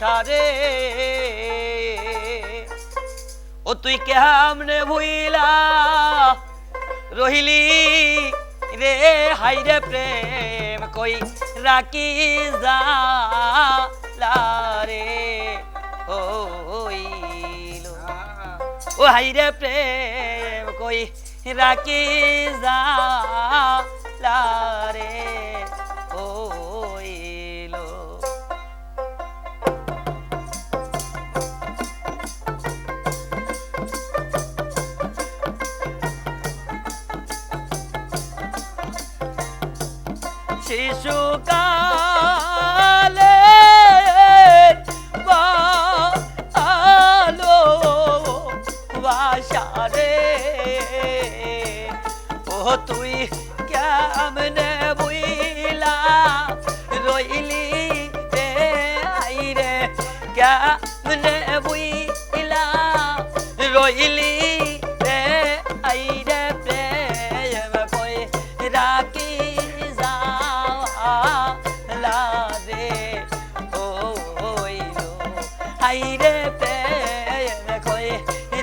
ভালোবাসারে ও তুই কেমনে ভুইলা? রহিলি রে হাইরে প্রেম, কই রাখি যা রে ও ও হাইরে প্রেম, কই রাখি যা রে শিশুকালে আলো বাসারে। ও তুই কেমনে বুইলা? রইলি রে আইরে। কেমনে বুইলা? রইলি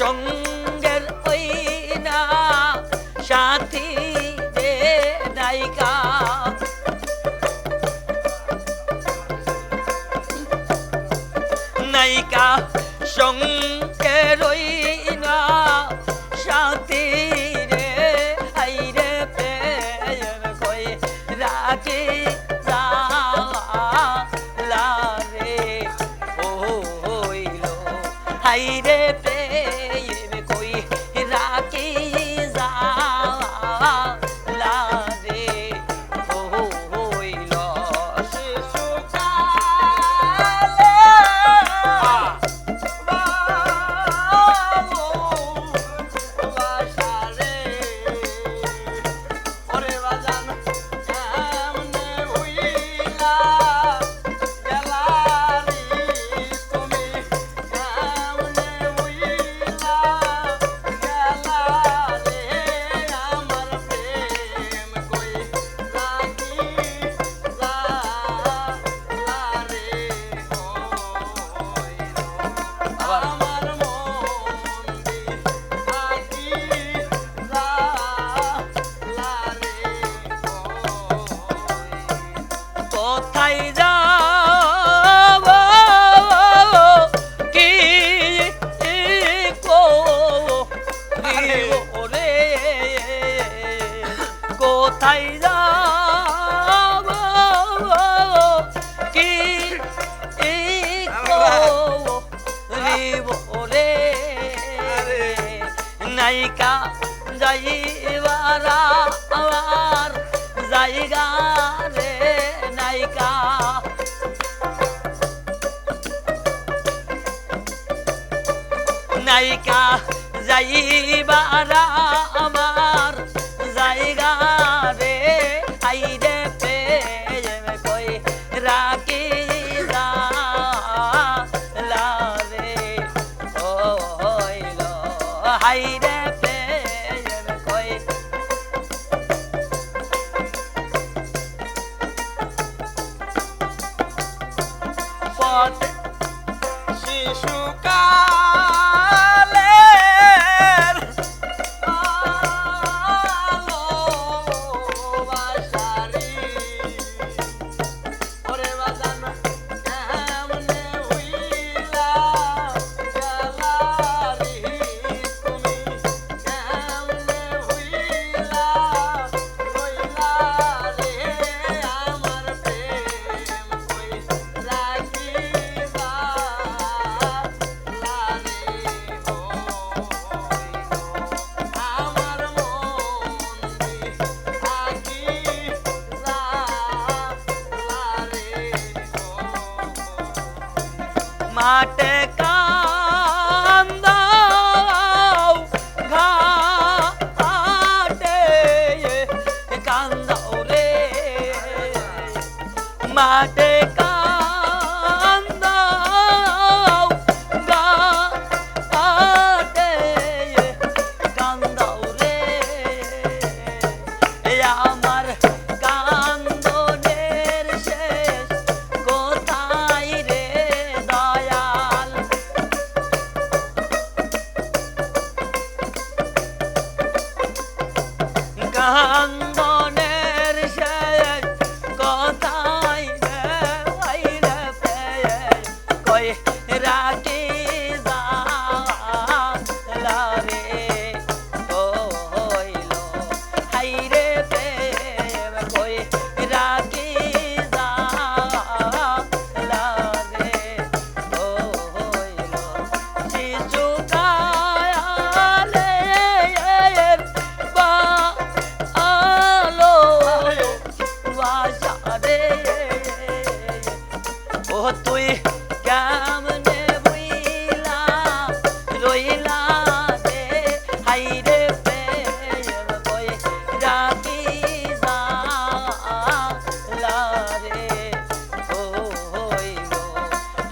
সঙ্গের ওই না সাথী রে নাইকা নায়িকা সঙ্গে রাখি কোথায় যাব। কি রে নাইকা যাইবারা আমার জায়গা রে নাইকা নাইকা যাইবারা হাইরে lang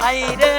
হাইরে